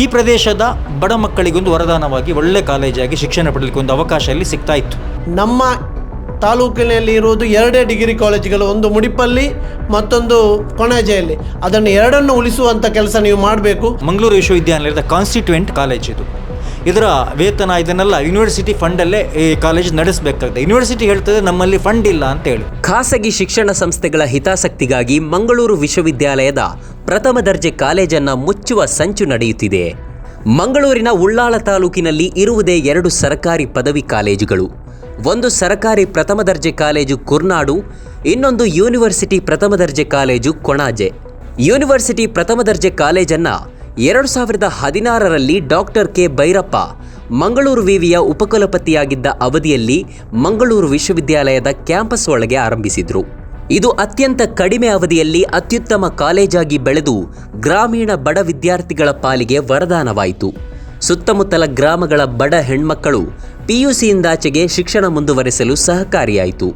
ಈ ಪ್ರದೇಶದ ಬಡ ಮಕ್ಕಳಿಗೊಂದು ವರದಾನವಾಗಿ ಒಳ್ಳೆ ಕಾಲೇಜಾಗಿ ಶಿಕ್ಷಣ ಪಡೆಯಲಿಕ್ಕೆ ಒಂದು ಅವಕಾಶ ಇಲ್ಲಿ ಸಿಗ್ತಾ ಇತ್ತು. ನಮ್ಮ ತಾಲೂಕಿನಲ್ಲಿ ಇರುವುದು ಎರಡೇ ಡಿಗ್ರಿ ಕಾಲೇಜುಗಳು ಒಂದು ಮುಡಿಪಲ್ಲಿ ಮತ್ತೊಂದು ಕೊಣಾಜೆಯಲ್ಲಿ ಅದನ್ನು ಎರಡನ್ನು ಉಳಿಸುವಂಥ ಕೆಲಸ ನೀವು ಮಾಡಬೇಕು. ಮಂಗಳೂರು ವಿಶ್ವವಿದ್ಯಾನಿಲಯದ ಕಾನ್ಸ್ಟಿಟ್ಯೂಯೆಂಟ್ ಕಾಲೇಜ್ ಇದು. ಇದರ ವೇತನ ಇದನ್ನೆಲ್ಲ ಯೂನಿವರ್ಸಿಟಿ ಫಂಡಲ್ಲೇ ಈ ಕಾಲೇಜ್ ನಡೆಸಬೇಕಾಗುತ್ತೆ ಯೂನಿವರ್ಸಿಟಿ ಹೇಳ್ತದೆ ನಮ್ಮಲ್ಲಿ ಫಂಡ್ ಇಲ್ಲ ಅಂತ ಹೇಳಿ. ಖಾಸಗಿ ಶಿಕ್ಷಣ ಸಂಸ್ಥೆಗಳ ಹಿತಾಸಕ್ತಿಗಾಗಿ ಮಂಗಳೂರು ವಿಶ್ವವಿದ್ಯಾಲಯದ ಪ್ರಥಮ ದರ್ಜೆ ಕಾಲೇಜನ್ನ ಮುಚ್ಚುವ ಸಂಚು ನಡೆಯುತ್ತಿದೆ. ಮಂಗಳೂರಿನ ಉಳ್ಳಾಳ ತಾಲೂಕಿನಲ್ಲಿ ಇರುವುದೇ ಎರಡು ಸರ್ಕಾರಿ ಪದವಿ ಕಾಲೇಜುಗಳು. ಒಂದು ಸರ್ಕಾರಿ ಪ್ರಥಮ ದರ್ಜೆ ಕಾಲೇಜು ಕುರ್ನಾಡು, ಇನ್ನೊಂದು ಯೂನಿವರ್ಸಿಟಿ ಪ್ರಥಮ ದರ್ಜೆ ಕಾಲೇಜು ಕೊಣಾಜೆ. ಯೂನಿವರ್ಸಿಟಿ ಪ್ರಥಮ ದರ್ಜೆ ಕಾಲೇಜನ್ನ ಎರಡು ಸಾವಿರದ ಹದಿನಾರರಲ್ಲಿ ಡಾಕ್ಟರ್ ಕೆ. ಭೈರಪ್ಪ ಮಂಗಳೂರು ವಿವಿಯ ಉಪಕುಲಪತಿಯಾಗಿದ್ದ ಅವಧಿಯಲ್ಲಿ ಮಂಗಳೂರು ವಿಶ್ವವಿದ್ಯಾಲಯದ ಕ್ಯಾಂಪಸ್ ಒಳಗೆ ಆರಂಭಿಸಿದರು. ಇದು ಅತ್ಯಂತ ಕಡಿಮೆ ಅವಧಿಯಲ್ಲಿ ಅತ್ಯುತ್ತಮ ಕಾಲೇಜಾಗಿ ಬೆಳೆದು ಗ್ರಾಮೀಣ ಬಡ ವಿದ್ಯಾರ್ಥಿಗಳ ಪಾಲಿಗೆ ವರದಾನವಾಯಿತು. ಸುತ್ತಮುತ್ತಲ ಗ್ರಾಮಗಳ ಬಡ ಹೆಣ್ಮಕ್ಕಳು ಪಿಯುಸಿಯಿಂದಾಚೆಗೆ ಶಿಕ್ಷಣ ಮುಂದುವರೆಸಲು ಸಹಕಾರಿಯಾಯಿತು.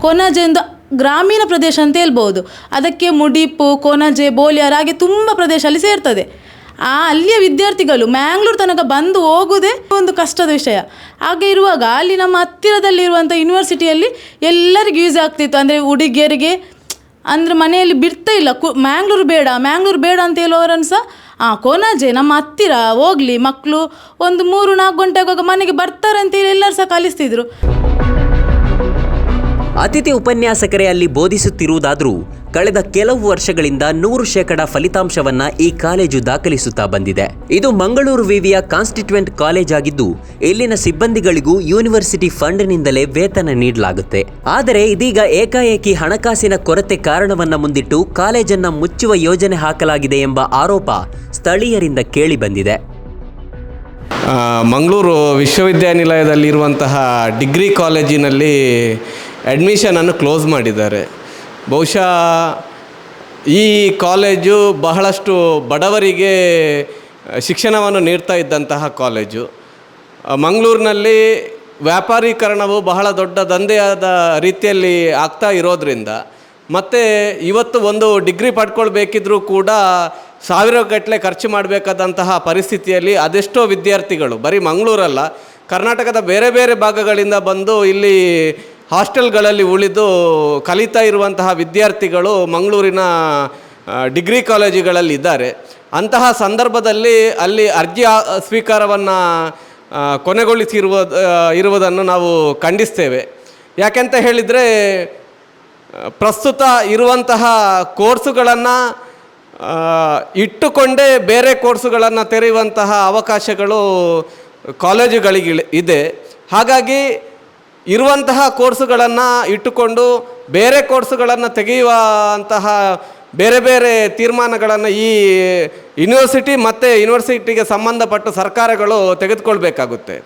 ಕೊನಜೆ ಒಂದು ಗ್ರಾಮೀಣ ಪ್ರದೇಶ ಅಂತ ಹೇಳ್ಬೋದು. ಅದಕ್ಕೆ ಮುಡಿಪು, ಕೊನಜೆ, ಬೋಲಿಯರ್ ಹಾಗೆ ತುಂಬ ಪ್ರದೇಶ ಅಲ್ಲಿ ಸೇರ್ತದೆ. ಆ ಅಲ್ಲಿಯ ವಿದ್ಯಾರ್ಥಿಗಳು ಮ್ಯಾಂಗ್ಳೂರು ತನಕ ಬಂದು ಹೋಗುವುದೇ ಒಂದು ಕಷ್ಟದ ವಿಷಯ. ಹಾಗೆ ಇರುವಾಗ ಅಲ್ಲಿ ನಮ್ಮ ಹತ್ತಿರದಲ್ಲಿರುವಂಥ ಯೂನಿವರ್ಸಿಟಿಯಲ್ಲಿ ಎಲ್ಲರಿಗೂ ಯೂಸ್ ಆಗ್ತಿತ್ತು. ಅಂದರೆ ಹುಡುಗಿಯರಿಗೆ ಅಂದರೆ ಮನೆಯಲ್ಲಿ ಬಿಡ್ತಾ ಇಲ್ಲ. ಕು, ಮ್ಯಾಂಗ್ಳೂರು ಬೇಡ ಮ್ಯಾಂಗ್ಳೂರು ಬೇಡ ಅಂತ ಹೇಳುವವರನ್ನು ಸಹ, ಆ, ಕೋನಾಜೆ, ನಮ್ಮ ಹತ್ತಿರ, ಹೋಗಲಿ ಮಕ್ಕಳು. ಒಂದು ಮೂರು ನಾಲ್ಕು ಗಂಟೆ ಆಗುವಾಗ ಮನೆಗೆ ಬರ್ತಾರೆ ಅಂತೇಳಿ ಎಲ್ಲರೂ ಸಹ ಕಲಿಸ್ತಿದ್ರು. ಅತಿಥಿ ಉಪನ್ಯಾಸಕರೇ ಅಲ್ಲಿ ಬೋಧಿಸುತ್ತಿರುವುದಾದರೂ ಕಳೆದ ಕೆಲವು ವರ್ಷಗಳಿಂದ ನೂರು ಶೇಕಡ ಫಲಿತಾಂಶವನ್ನ ಈ ಕಾಲೇಜು ದಾಖಲಿಸುತ್ತಾ ಬಂದಿದೆ. ಇದು ಮಂಗಳೂರು ವಿವಿಯ ಕಾನ್ಸ್ಟಿಟ್ಯೂಂಟ್ ಕಾಲೇಜ್ ಆಗಿದ್ದು, ಇಲ್ಲಿನ ಸಿಬ್ಬಂದಿಗಳಿಗೂ ಯೂನಿವರ್ಸಿಟಿ ಫಂಡ್ನಿಂದಲೇ ವೇತನ ನೀಡಲಾಗುತ್ತೆ. ಆದರೆ ಇದೀಗ ಏಕಾಏಕಿ ಹಣಕಾಸಿನ ಕೊರತೆ ಕಾರಣವನ್ನ ಮುಂದಿಟ್ಟು ಕಾಲೇಜನ್ನ ಮುಚ್ಚುವ ಯೋಜನೆ ಹಾಕಲಾಗಿದೆ ಎಂಬ ಆರೋಪ ಸ್ಥಳೀಯರಿಂದ ಕೇಳಿಬಂದಿದೆ. ಮಂಗಳೂರು ವಿಶ್ವವಿದ್ಯಾನಿಲಯದಲ್ಲಿರುವಂತಹ ಡಿಗ್ರಿ ಕಾಲೇಜಿನಲ್ಲಿ ಅಡ್ಮಿಷನನ್ನು ಕ್ಲೋಸ್ ಮಾಡಿದ್ದಾರೆ. ಬಹುಶಃ ಈ ಕಾಲೇಜು ಬಹಳಷ್ಟು ಬಡವರಿಗೆ ಶಿಕ್ಷಣವನ್ನು ನೀಡ್ತಾ ಇದ್ದಂತಹ ಕಾಲೇಜು ಮಂಗಳೂರಿನಲ್ಲಿ ವ್ಯಾಪಾರೀಕರಣವು ಬಹಳ ದೊಡ್ಡ ದಂಧೆಯಾದ ರೀತಿಯಲ್ಲಿ ಆಗ್ತಾ ಇರೋದ್ರಿಂದ, ಮತ್ತು ಇವತ್ತು ಒಂದು ಡಿಗ್ರಿ ಪಡ್ಕೊಳ್ಬೇಕಿದ್ರೂ ಕೂಡ ಸಾವಿರಗಟ್ಟಲೆ ಖರ್ಚು ಮಾಡಬೇಕಾದಂತಹ ಪರಿಸ್ಥಿತಿಯಲ್ಲಿ ಅದೆಷ್ಟೋ ವಿದ್ಯಾರ್ಥಿಗಳು, ಬರೀ ಮಂಗಳೂರಲ್ಲ, ಕರ್ನಾಟಕದ ಬೇರೆ ಬೇರೆ ಭಾಗಗಳಿಂದ ಬಂದು ಇಲ್ಲಿ ಹಾಸ್ಟೆಲ್ಗಳಲ್ಲಿ ಉಳಿದು ಕಲಿತಾ ಇರುವಂತಹ ವಿದ್ಯಾರ್ಥಿಗಳು ಮಂಗಳೂರಿನ ಡಿಗ್ರಿ ಕಾಲೇಜುಗಳಲ್ಲಿ ಇದ್ದಾರೆ. ಅಂತಹ ಸಂದರ್ಭದಲ್ಲಿ ಅಲ್ಲಿ ಅರ್ಜಿ ಸ್ವೀಕಾರವನ್ನು ಕೊನೆಗೊಳಿಸಿರುವ ಇರುವುದನ್ನು ನಾವು ಖಂಡಿಸ್ತೇವೆ. ಯಾಕೆಂತ ಹೇಳಿದರೆ, ಪ್ರಸ್ತುತ ಇರುವಂತಹ ಕೋರ್ಸುಗಳನ್ನು ಇಟ್ಟುಕೊಂಡೇ ಬೇರೆ ಕೋರ್ಸುಗಳನ್ನು ತೆರೆಯುವಂತಹ ಅವಕಾಶಗಳು ಕಾಲೇಜುಗಳಿಗೆ ಇದೆ. ಹಾಗಾಗಿ ಇರುವಂತಹ ಕೋರ್ಸುಗಳನ್ನು ಇಟ್ಟುಕೊಂಡು ಬೇರೆ ಕೋರ್ಸುಗಳನ್ನು ತೆಗೆಯುವಂತಹ ಬೇರೆ ಬೇರೆ ತೀರ್ಮಾನಗಳನ್ನು ಈ ಯೂನಿವರ್ಸಿಟಿ ಮತ್ತು ಯೂನಿವರ್ಸಿಟಿಗೆ ಸಂಬಂಧಪಟ್ಟ ಸರ್ಕಾರಗಳು ತೆಗೆದುಕೊಳ್ಬೇಕಾಗುತ್ತೆ.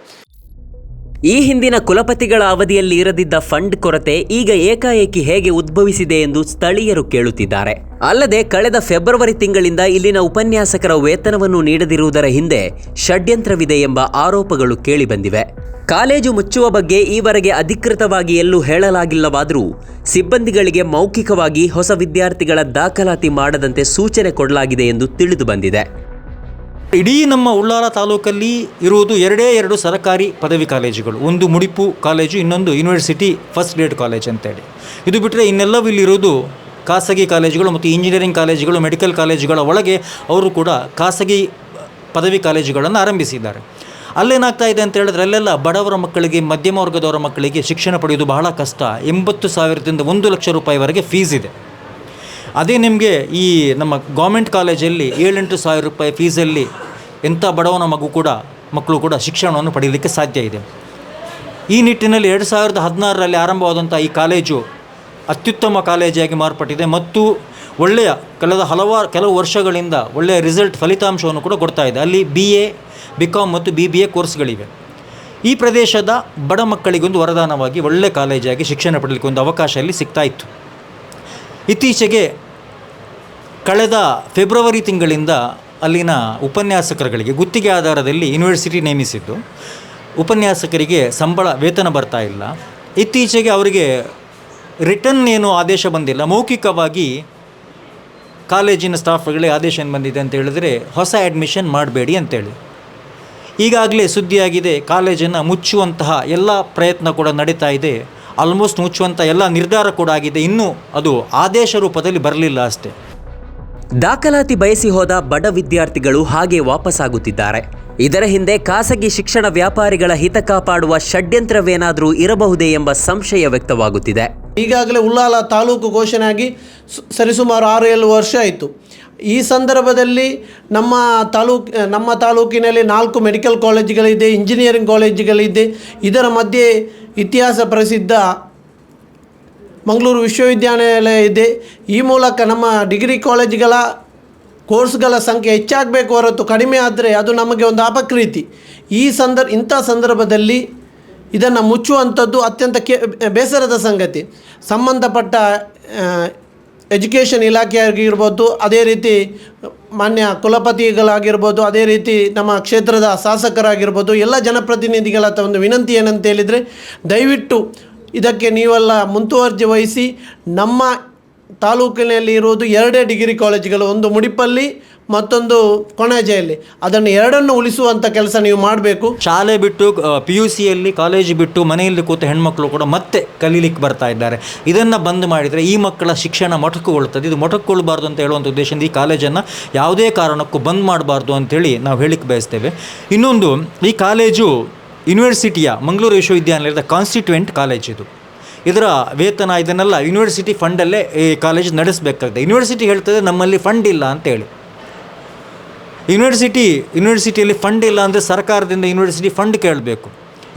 ಈ ಹಿಂದಿನ ಕುಲಪತಿಗಳ ಅವಧಿಯಲ್ಲಿ ಇರದಿದ್ದ ಫಂಡ್ ಕೊರತೆ ಈಗ ಏಕಾಏಕಿ ಹೇಗೆ ಉದ್ಭವಿಸಿದೆ ಎಂದು ಸ್ಥಳೀಯರು ಕೇಳುತ್ತಿದ್ದಾರೆ. ಅಲ್ಲದೆ ಕಳೆದ ಫೆಬ್ರವರಿ ತಿಂಗಳಿಂದ ಇಲ್ಲಿನ ಉಪನ್ಯಾಸಕರ ವೇತನವನ್ನು ನೀಡದಿರುವುದರ ಹಿಂದೆ ಷಡ್ಯಂತ್ರವಿದೆ ಎಂಬ ಆರೋಪಗಳು ಕೇಳಿಬಂದಿವೆ. ಕಾಲೇಜು ಮುಚ್ಚುವ ಬಗ್ಗೆ ಈವರೆಗೆ ಅಧಿಕೃತವಾಗಿ ಎಲ್ಲೂ ಹೇಳಲಾಗಿಲ್ಲವಾದರೂ ಸಿಬ್ಬಂದಿಗಳಿಗೆ ಮೌಖಿಕವಾಗಿ ಹೊಸ ವಿದ್ಯಾರ್ಥಿಗಳ ದಾಖಲಾತಿ ಮಾಡದಂತೆ ಸೂಚನೆ ಕೊಡಲಾಗಿದೆ ಎಂದು ತಿಳಿದು ಬಂದಿದೆ. ಇಡೀ ನಮ್ಮ ಉಳ್ಳಾಲ ತಾಲೂಕಲ್ಲಿ ಇರುವುದು ಎರಡೇ ಎರಡು ಸರ್ಕಾರಿ ಪದವಿ ಕಾಲೇಜುಗಳು. ಒಂದು ಮುಡಿಪು ಕಾಲೇಜು, ಇನ್ನೊಂದು ಯೂನಿವರ್ಸಿಟಿ ಫಸ್ಟ್ ಗ್ರೇಡ್ ಕಾಲೇಜ್ ಅಂತೇಳಿ. ಇದು ಬಿಟ್ಟರೆ ಇನ್ನೆಲ್ಲವೂ ಇಲ್ಲಿರೋದು ಖಾಸಗಿ ಕಾಲೇಜುಗಳು ಮತ್ತು ಇಂಜಿನಿಯರಿಂಗ್ ಕಾಲೇಜುಗಳು, ಮೆಡಿಕಲ್ ಕಾಲೇಜುಗಳ ಒಳಗೆ ಅವರು ಕೂಡ ಖಾಸಗಿ ಪದವಿ ಕಾಲೇಜುಗಳನ್ನು ಆರಂಭಿಸಿದ್ದಾರೆ. ಅಲ್ಲೇನಾಗ್ತಾ ಇದೆ ಅಂತ ಹೇಳಿದ್ರೆ ಅಲ್ಲೆಲ್ಲ ಬಡವರ ಮಕ್ಕಳಿಗೆ, ಮಧ್ಯಮ ವರ್ಗದವರ ಮಕ್ಕಳಿಗೆ ಶಿಕ್ಷಣ ಪಡೆಯುವುದು ಬಹಳ ಕಷ್ಟ. ಎಂಬತ್ತು ಸಾವಿರದಿಂದ ಒಂದು ಲಕ್ಷ ರೂಪಾಯಿವರೆಗೆ ಫೀಸ್ ಇದೆ. ಅದೇ ನಿಮಗೆ ಈ ನಮ್ಮ ಗೌರ್ಮೆಂಟ್ ಕಾಲೇಜಲ್ಲಿ ಏಳೆಂಟು ಸಾವಿರ ರೂಪಾಯಿ ಫೀಸಲ್ಲಿ ಎಂಥ ಬಡವನ ಮಗು ಕೂಡ, ಮಕ್ಕಳು ಕೂಡ ಶಿಕ್ಷಣವನ್ನು ಪಡೆಯಲಿಕ್ಕೆ ಸಾಧ್ಯ ಇದೆ. ಈ ನಿಟ್ಟಿನಲ್ಲಿ ಎರಡು ಸಾವಿರದ ಹದಿನಾರರಲ್ಲಿ ಆರಂಭವಾದಂಥ ಈ ಕಾಲೇಜು ಅತ್ಯುತ್ತಮ ಕಾಲೇಜಾಗಿ ಮಾರ್ಪಟ್ಟಿದೆ ಮತ್ತು ಒಳ್ಳೆಯ ಕಳೆದ ಹಲವಾರು, ಕೆಲವು ವರ್ಷಗಳಿಂದ ಒಳ್ಳೆಯ ರಿಸಲ್ಟ್ ಫಲಿತಾಂಶವನ್ನು ಕೂಡ ಕೊಡ್ತಾ ಇದೆ. ಅಲ್ಲಿ ಬಿ ಎ ಬಿ ಕಾಮ್ ಮತ್ತು ಬಿ ಬಿ ಎ ಕೋರ್ಸ್ಗಳಿವೆ ಈ ಪ್ರದೇಶದ ಬಡ ಮಕ್ಕಳಿಗೊಂದು ವರದಾನವಾಗಿ ಒಳ್ಳೆಯ ಕಾಲೇಜಾಗಿ ಶಿಕ್ಷಣ ಪಡೆಯಲಿಕ್ಕೆ ಒಂದು ಅವಕಾಶ ಅಲ್ಲಿ ಸಿಗ್ತಾ ಇತ್ತು. ಇತ್ತೀಚೆಗೆ ಕಳೆದ ಫೆಬ್ರವರಿ ತಿಂಗಳಿಂದ ಅಲ್ಲಿನ ಉಪನ್ಯಾಸಕರುಗಳಿಗೆ ಗುತ್ತಿಗೆ ಆಧಾರದಲ್ಲಿ ಯೂನಿವರ್ಸಿಟಿ ನೇಮಿಸಿದ್ದು. ಉಪನ್ಯಾಸಕರಿಗೆ ಸಂಬಳ, ವೇತನ ಬರ್ತಾ ಇಲ್ಲ. ಇತ್ತೀಚೆಗೆ ಅವರಿಗೆ ರಿಟರ್ನ್ ಏನು ಆದೇಶ ಬಂದಿಲ್ಲ. ಮೌಖಿಕವಾಗಿ ಕಾಲೇಜಿನ ಸ್ಟಾಫ್ಗಳಿಗೆ ಆದೇಶ ಏನು ಬಂದಿದೆ ಅಂತ ಹೇಳಿದ್ರೆ, ಹೊಸ ಅಡ್ಮಿಷನ್ ಮಾಡಬೇಡಿ ಅಂತೇಳಿ. ಈಗಾಗಲೇ ಸುದ್ದಿಯಾಗಿದೆ, ಕಾಲೇಜನ್ನು ಮುಚ್ಚುವಂತಹ ಎಲ್ಲ ಪ್ರಯತ್ನ ಕೂಡ ನಡೀತಾ ಇದೆ. ಆಲ್ಮೋಸ್ಟ್ ಮುಚ್ಚುವಂಥ ಎಲ್ಲ ನಿರ್ಧಾರ ಕೂಡ ಆಗಿದೆ. ಇನ್ನೂ ಅದು ಆದೇಶ ರೂಪದಲ್ಲಿ ಬರಲಿಲ್ಲ ಅಷ್ಟೇ. ದಾಖಲಾತಿ ಬಯಸಿ ಹೋದ ಬಡ ವಿದ್ಯಾರ್ಥಿಗಳು ಹಾಗೆ ವಾಪಸ್ಸಾಗುತ್ತಿದ್ದಾರೆ ಇದರ ಹಿಂದೆ ಖಾಸಗಿ ಶಿಕ್ಷಣ ವ್ಯಾಪಾರಿಗಳ ಹಿತ ಕಾಪಾಡುವ ಷಡ್ಯಂತ್ರವೇನಾದರೂ ಇರಬಹುದೇ ಎಂಬ ಸಂಶಯ ವ್ಯಕ್ತವಾಗುತ್ತಿದೆ. ಈಗಾಗಲೇ ಉಳ್ಳಾಲ ತಾಲೂಕು ಘೋಷಣೆ ಆಗಿ ಸು- ಸರಿಸುಮಾರು ಆರು ಏಳು ವರ್ಷ ಆಯಿತು. ಈ ಸಂದರ್ಭದಲ್ಲಿ ನಮ್ಮ ತಾಲೂಕ್, ನಮ್ಮ ತಾಲೂಕಿನಲ್ಲಿ ನಾಲ್ಕು ಮೆಡಿಕಲ್ ಕಾಲೇಜುಗಳಿದೆ, ಇಂಜಿನಿಯರಿಂಗ್ ಕಾಲೇಜುಗಳಿದೆ. ಇದರ ಮಧ್ಯೆ ಇತಿಹಾಸ ಪ್ರಸಿದ್ಧ ಮಂಗಳೂರು ವಿಶ್ವವಿದ್ಯಾನಿಲಯ ಇದೆ. ಈ ಮೂಲಕ ನಮ್ಮ ಡಿಗ್ರಿ ಕಾಲೇಜುಗಳ ಕೋರ್ಸ್ಗಳ ಸಂಖ್ಯೆ ಹೆಚ್ಚಾಗಬೇಕು ಹೊರತು ಕಡಿಮೆ ಆದರೆ ಅದು ನಮಗೆ ಒಂದು ಅಪಕ್ರೀತಿ. ಈ ಸಂದರ್, ಇಂಥ ಸಂದರ್ಭದಲ್ಲಿ ಇದನ್ನು ಮುಚ್ಚುವಂಥದ್ದು ಅತ್ಯಂತ ಕೆ ಬೇಸರದ ಸಂಗತಿ. ಸಂಬಂಧಪಟ್ಟ ಎಜುಕೇಷನ್ ಇಲಾಖೆಯಾಗಿರ್ಬೋದು, ಅದೇ ರೀತಿ ಮಾನ್ಯ ಕುಲಪತಿಗಳಾಗಿರ್ಬೋದು, ಅದೇ ರೀತಿ ನಮ್ಮ ಕ್ಷೇತ್ರದ ಶಾಸಕರಾಗಿರ್ಬೋದು, ಎಲ್ಲ ಜನಪ್ರತಿನಿಧಿಗಳ ಒಂದು ವಿನಂತಿ ಏನಂತ ಹೇಳಿದರೆ, ದಯವಿಟ್ಟು ಇದಕ್ಕೆ ನೀವೆಲ್ಲ ಮುಂತುವರ್ಜಿ ವಹಿಸಿ, ನಮ್ಮ ತಾಲೂಕಿನಲ್ಲಿ ಇರುವುದು ಎರಡೇ ಡಿಗ್ರಿ ಕಾಲೇಜುಗಳು, ಒಂದು ಮುಡಿಪಲ್ಲಿ, ಮತ್ತೊಂದು ಕೊಣಾಜೆಯಲ್ಲಿ ಅದನ್ನು ಎರಡನ್ನು ಉಳಿಸುವಂಥ ಕೆಲಸ ನೀವು ಮಾಡಬೇಕು. ಶಾಲೆ ಬಿಟ್ಟು ಪಿ ಯು ಸಿಯಲ್ಲಿ ಕಾಲೇಜು ಬಿಟ್ಟು, ಮನೆಯಲ್ಲಿ ಕೂತ ಹೆಣ್ಮಕ್ಳು ಕೂಡ ಮತ್ತೆ ಕಲೀಲಿಕ್ಕೆ ಬರ್ತಾ ಇದ್ದಾರೆ. ಇದನ್ನು ಬಂದ್ ಮಾಡಿದರೆ ಈ ಮಕ್ಕಳ ಶಿಕ್ಷಣ ಮೊಟಕುಗೊಳ್ತದೆ. ಇದು ಮೊಟಕುಗೊಳ್ಬಾರ್ದು ಅಂತ ಹೇಳುವಂಥ ಉದ್ದೇಶದಿಂದ ಈ ಕಾಲೇಜನ್ನು ಯಾವುದೇ ಕಾರಣಕ್ಕೂ ಬಂದ್ ಮಾಡಬಾರ್ದು ಅಂತೇಳಿ ನಾವು ಹೇಳಿಕ್ಕೆ ಬಯಸ್ತೇವೆ. ಇನ್ನೊಂದು, ಈ ಕಾಲೇಜು ಯೂನಿವರ್ಸಿಟಿಯ ಮಂಗಳೂರು ವಿಶ್ವವಿದ್ಯಾನಿಲಯದ ಕಾನ್ಸ್ಟಿಟ್ಯೂಯೆಂಟ್ ಕಾಲೇಜ್ ಇದು. ಇದರ ವೇತನ ಇದನ್ನೆಲ್ಲ ಯೂನಿವರ್ಸಿಟಿ ಫಂಡಲ್ಲೇ ಈ ಕಾಲೇಜ್ ನಡೆಸಬೇಕಾಗ್ತದೆ. ಯೂನಿವರ್ಸಿಟಿ ಹೇಳ್ತದೆ ನಮ್ಮಲ್ಲಿ ಫಂಡ್ ಇಲ್ಲ ಅಂತೇಳಿ ಯೂನಿವರ್ಸಿಟಿ ಯೂನಿವರ್ಸಿಟಿಯಲ್ಲಿ ಫಂಡ್ ಇಲ್ಲ ಅಂದರೆ ಸರ್ಕಾರದಿಂದ ಯೂನಿವರ್ಸಿಟಿ ಫಂಡ್ ಕೇಳಬೇಕು.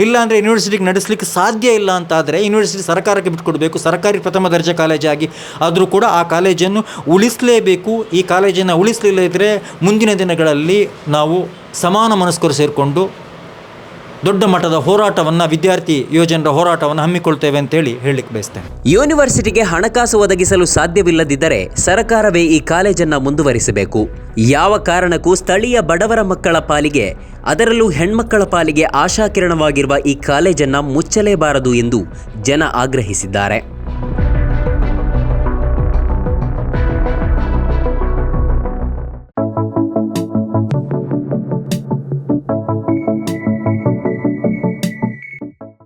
ಇಲ್ಲ ಅಂದರೆ ಯೂನಿವರ್ಸಿಟಿಗೆ ನಡೆಸಲಿಕ್ಕೆ ಸಾಧ್ಯ ಇಲ್ಲ ಅಂತಾದರೆ ಯೂನಿವರ್ಸಿಟಿ ಸರ್ಕಾರಕ್ಕೆ ಬಿಟ್ಟುಕೊಡಬೇಕು ಸರ್ಕಾರಿ ಪ್ರಥಮ ದರ್ಜೆ ಕಾಲೇಜಾಗಿ ಆದರೂ ಕೂಡ ಆ ಕಾಲೇಜನ್ನು ಉಳಿಸಲೇಬೇಕು. ಈ ಕಾಲೇಜನ್ನು ಉಳಿಸಲಿಲ್ಲದಿದ್ದರೆ ಮುಂದಿನ ದಿನಗಳಲ್ಲಿ ನಾವು ಸಮಾನ ಮನಸ್ಕರು ಸೇರಿಕೊಂಡು ದೊಡ್ಡ ಮಟ್ಟದ ಹೋರಾಟವನ್ನು ವಿದ್ಯಾರ್ಥಿ ಯೋಜನೆಯ ಹೋರಾಟವನ್ನು ಹಮ್ಮಿಕೊಳ್ತೇವೆ ಅಂತೇಳಿ ಹೇಳಲಿಕ್ಕೆ ಬಯಸ್ತೇನೆ. ಯೂನಿವರ್ಸಿಟಿಗೆ ಹಣಕಾಸು ಒದಗಿಸಲು ಸಾಧ್ಯವಿಲ್ಲದಿದ್ದರೆ ಸರ್ಕಾರವೇ ಈ ಕಾಲೇಜನ್ನ ಮುಂದುವರಿಸಬೇಕು. ಯಾವ ಕಾರಣಕ್ಕೂ ಸ್ಥಳೀಯ ಬಡವರ ಮಕ್ಕಳ ಪಾಲಿಗೆ, ಅದರಲ್ಲೂ ಹೆಣ್ಮಕ್ಕಳ ಪಾಲಿಗೆ ಆಶಾಕಿರಣವಾಗಿರುವ ಈ ಕಾಲೇಜನ್ನ ಮುಚ್ಚಲೇಬಾರದು ಎಂದು ಜನ ಆಗ್ರಹಿಸಿದ್ದಾರೆ.